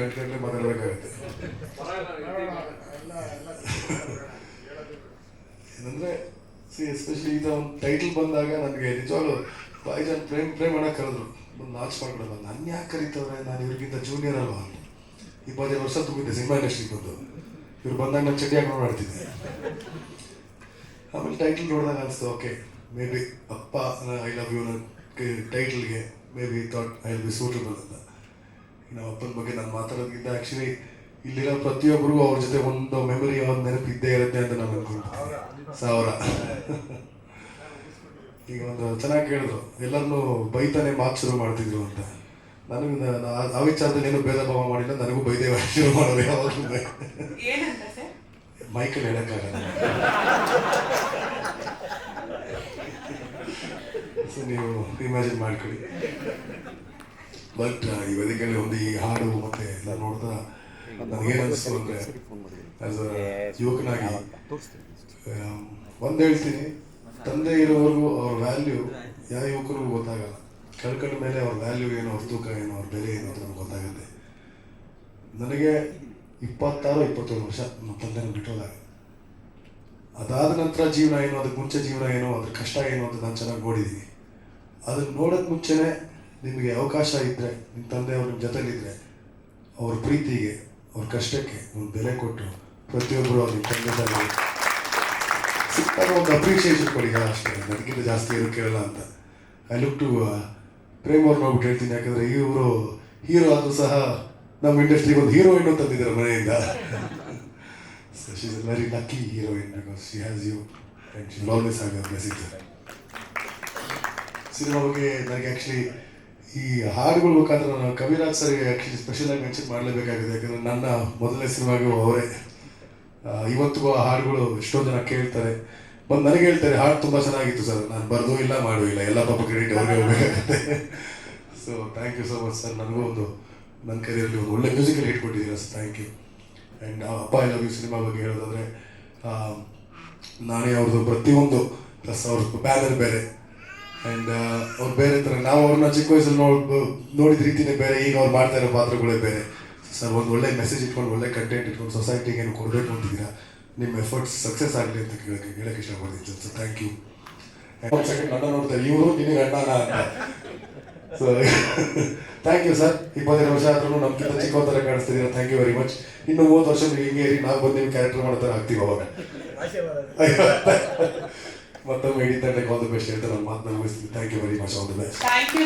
ಗಂಟೆ ಗಂಟೆ ಮಾತಾಡಬೇಕಾಗುತ್ತೆ ಏನಂದ್ರೆ ಸಿ ಎಸ್ಪೆಷಲಿ ಈಗ ಒಂದು ಟೈಟಲ್ ಬಂದಾಗ ನನಗೆ ನಿಜವಾಗ್ಲು ಬಾಯ್ ಜನ ಪ್ರೇಮ್ ಪ್ರೇಮ್ ಅಣ್ಣ ಕರೆದ್ರು. ಒಂದು ನಾಚ್ ಮಾಡ್ಕೊಡಲ್ಲ ನನ್ನ ಯಾಕೆ ಕರೀತವ್ರೆ? ನಾನು ಇವ್ರಿಗಿಂತ ಜೂನಿಯರ್ ಅಲ್ವಾ ಇಪ್ಪತ್ತೈದು ವರ್ಷ ತುಂಬಿದ್ದೆ ಸಿನಿಮಾ ಇಂಡಸ್ಟ್ರಿಗೆ ಬಂದು. ಇವ್ರು ಬಂದಾಗ ನಾನು ಚಡ್ಡಿ ಹಾಕೊಂಡು ಮಾಡ್ತಿದ್ದೆ. ಆಮೇಲೆ ಟೈಟಲ್ ನೋಡಿದಾಗ ಅನಿಸ್ತು okay maybe Appa I love you ಟೈಟಲ್ಗೆ maybe thought I will be suitable ಅಂತ. ಇನ್ನು ಅಪ್ಪನ ಬಗ್ಗೆ ನಾನು ಮಾತಾಡೋದಕ್ಕಿಂತ ಆ್ಯಕ್ಚುಲಿ ಇಲ್ಲಿರೋ ಪ್ರತಿಯೊಬ್ಬರಿಗೂ ಅವ್ರ ಜೊತೆ ಒಂದು ಮೆಮೊರಿ ಒಂದು ನೆನಪು ಇದ್ದೇ ಇರುತ್ತೆ ಅಂತ ನಾನು ಅನ್ಕೊಂಡ್ತೀನಿ ಸಾವಿರ. ಈಗ ಒಂದು ಚೆನ್ನಾಗಿ ಕೇಳಿದ್ರು. ಎಲ್ಲರನ್ನೂ ಬೈತಾನೆ ಮಾತು ಶುರು ಮಾಡ್ತಿದ್ರು ಅಂತ. ನನಗೆ ಆ ವಿಚಾರದಲ್ಲಿ ಏನು ಭೇದ ಭಾವ ಮಾಡಿಲ್ಲ. ನನಗೂ ಬೈದೇ ಶುರು ಮಾಡೋದು ಯಾವಾಗಲೂ ಮೈಕಲ್ ಹೇಳಕ್ಕಾಗಲ್ಲ. ಸೊ ನೀವು ಇಮ್ಯಾಜಿನ್ ಮಾಡ್ಕೊಳ್ಳಿ. ಬಟ್ ಈ ವೇದಿಕೆಯಲ್ಲಿ ಒಂದು ಈ ಹಾಡು ಮತ್ತೆ ಎಲ್ಲ ನೋಡ್ತಾ ನನಗೇನು ಅನಿಸ್ತು ಅಂದರೆ ಆಸ್ ಅ ಯುವಕನಾಗಿ ಒಂದ್ ಹೇಳ್ತೀನಿ. ತಂದೆ ಇರೋವರೆಗೂ ಅವ್ರ ವ್ಯಾಲ್ಯೂ ಯಾವ ಯುವಕರಿಗೂ ಗೊತ್ತಾಗಲ್ಲ. ಕಳ್ಕೊಂಡ ಮೇಲೆ ಅವ್ರ ವ್ಯಾಲ್ಯೂ ಏನು ಅವ್ರ ತೂಕ ಏನು ಅವ್ರ ಬೆಲೆ ಏನು ಅಂತ ನಮ್ಗೆ ಗೊತ್ತಾಗುತ್ತೆ. ನನಗೆ ಇಪ್ಪತ್ತಾರು ಇಪ್ಪತ್ತೇಳು ವರ್ಷ ನಮ್ಮ ತಂದೆನ ಬಿಟ್ಟೋದಾಗ ಅದಾದ ನಂತರ ಜೀವನ ಏನು ಅದಕ್ಕೆ ಮುಂಚೆ ಜೀವನ ಏನು ಅದ್ರ ಕಷ್ಟ ಏನು ಅಂತ ನಾನು ಚೆನ್ನಾಗಿ ನೋಡಿದ್ದೀನಿ ಅದನ್ನ ನೋಡೋಕ್ಕೆ ಮುಂಚೆನೆ ನಿಮಗೆ ಅವಕಾಶ ಇದ್ದರೆ ನಿಮ್ಮ ತಂದೆಯವರು ನಿಮ್ಮ ಜೊತೆಲಿದ್ದರೆ ಅವ್ರ ಪ್ರೀತಿಗೆ, ಅವ್ರ ಕಷ್ಟಕ್ಕೆ ಒಂದು ಬೆಲೆ ಕೊಟ್ಟು ಪ್ರತಿಯೊಬ್ಬರು ಅವ್ರ ತಂದೆ ತಾಯಿ ಸಿಕ್ಕಾಗ ಒಂದು ಅಪ್ರಿಷಿಯೇಷನ್ ಕೊಡಿ. ಅಷ್ಟೇ. ನನಗಿಂತ ಜಾಸ್ತಿ ಏನು ಕೇಳಲ್ಲ ಅಂತ. ಐ ಲುಕ್ ಟು ಪ್ರೇಮ್ ಅವ್ರು ನೋಡ್ಬಿಟ್ಟು ಹೇಳ್ತೀನಿ. ಯಾಕಂದರೆ ಇವರು ಹೀರೋ ಆದರೂ ಸಹ ನಮ್ಮ ಇಂಡಸ್ಟ್ರಿಗೆ ಒಂದು ಹೀರೋಯಿನ್ ತಂದಿದ್ದಾರೆ ಮನೆಯಿಂದ. So she is very lucky heroine because she has you and she always ಆಗ ಬ್ಲೆಸಿಂಗ್ ಸಿನಿಮಾ ಬಗ್ಗೆ ನನಗೆ ಆ್ಯಕ್ಚುಲಿ ಈ ಹಾಡುಗಳು ಮುಖಾಂತರ ನಾನು ಕವಿರಾಜ್ ಸರ್ಗೆ ಸ್ಪೆಷಲ್ ಆಗಿ ಮೆನ್ಷನ್ ಮಾಡಲೇಬೇಕಾಗಿದೆ. ಯಾಕಂದರೆ ನನ್ನ ಮೊದಲನೇ ಸಿನಿಮಾಗೂ ಅವರೇ. ಇವತ್ತಿಗೂ ಆ ಹಾಡುಗಳು ಎಷ್ಟೊಂದು ಜನ ಕೇಳ್ತಾರೆ. ಬಂದು ನನಗೆ ಹೇಳ್ತಾರೆ, ಹಾಡು ತುಂಬ ಚೆನ್ನಾಗಿತ್ತು ಸರ್. ನಾನು ಬರೆದು ಇಲ್ಲ, ಮಾಡೂ ಇಲ್ಲ. ಎಲ್ಲ ಪಾಪ ಕ್ರೆಡಿಟ್ ಅವ್ರಿಗೆ ಹೋಗಬೇಕಾಗುತ್ತೆ. So thank you so much sir ನನಗೂ ಒಂದು ನನ್ನ ಕರಿಯರಲ್ಲಿ ಒಂದು ಒಳ್ಳೆ ಮ್ಯೂಸಿಕಲ್ ಹಿಟ್ ಕೊಟ್ಟಿದ್ದೀರಾ sir thank you and Appa I love you cinema ಬಗ್ಗೆ ಹೇಳೋದಾದ್ರೆ ನಾನೇ ಅವ್ರದ್ದು ಪ್ರತಿಯೊಂದು ಪ್ಲಸ್ ಅವ್ರದ್ದು ಬ್ಯಾನರ್ ಬೇರೆ. ಆ್ಯಂಡ್ ಅವ್ರು ಬೇರೆ ಥರ ನಾವು ಅವ್ರನ್ನ ಚಿಕ್ಕ ವಯಸ್ಸಲ್ಲಿ ನೋಡ್ ನೋಡಿದ ರೀತಿನೇ ಬೇರೆ ಈಗ ಅವ್ರು ಮಾಡ್ತಾ ಇರೋ ಪಾತ್ರಗಳೇ ಬೇರೆ. ಸರ್ ಒಂದು ಒಳ್ಳೆ ಮೆಸೇಜ್ ಇಟ್ಕೊಂಡು ಒಳ್ಳೆ ಕಂಟೆಂಟ್ ಇಟ್ಕೊಂಡು ಸೊಸೈಟಿಗೆ ಏನು ಕೊಡಬೇಕು ಅಂತಿದ್ದೀರಾ? ನಿಮ್ಮ ಎಫರ್ಟ್ಸ್ ಸಕ್ಸಸ್ ಆಗಲಿ ಅಂತ ಕೇಳೋಕ್ಕೆ ಹೇಳಕ್ಕೆ ಇಷ್ಟಪಡ್ತೀನಿ ಸರ್. ಥ್ಯಾಂಕ್ ಯು ಸೆಕೆಂಡ್ ಅಣ್ಣ ನೋಡ್ತಾರೆ ಇವರು ನಿನಗೆ ಅಣ್ಣ ಅಂತ. ಸೊ ಥ್ಯಾಂಕ್ ಯು ಸರ್ ಇಪ್ಪತ್ತೈದು ವರ್ಷ ಆದ್ರೂ ನಮ್ಗಿಂತ ಚಿಕ್ಕ ಥರ ಕಾಣಿಸ್ತಿದ್ದೀರಾ? ಥ್ಯಾಂಕ್ ಯು ವೆರಿ ಮಚ್ ಇನ್ನು ಮೂವತ್ತು ವರ್ಷ ನೀವು ಹಿಂಗೆ ನಾವು ಬಂದು ನಿಮ್ಮ ಕ್ಯಾರೆಕ್ಟರ್ ಮಾಡೋ ಥರ ಆಗ್ತೀವಿ ಅವಾಗ. ಮತ್ತೊಮ್ಮೆ ಇಡೀ ತಂಡಕ್ಕೆ ಆಲ್ ದ ಬೆಸ್ಟ್ ಹೇಳ್ತಾ ನನ್ನ ಮಾತನ್ನ ಮುಗಿಸ್ತೀನಿ thank you very much all the best thank you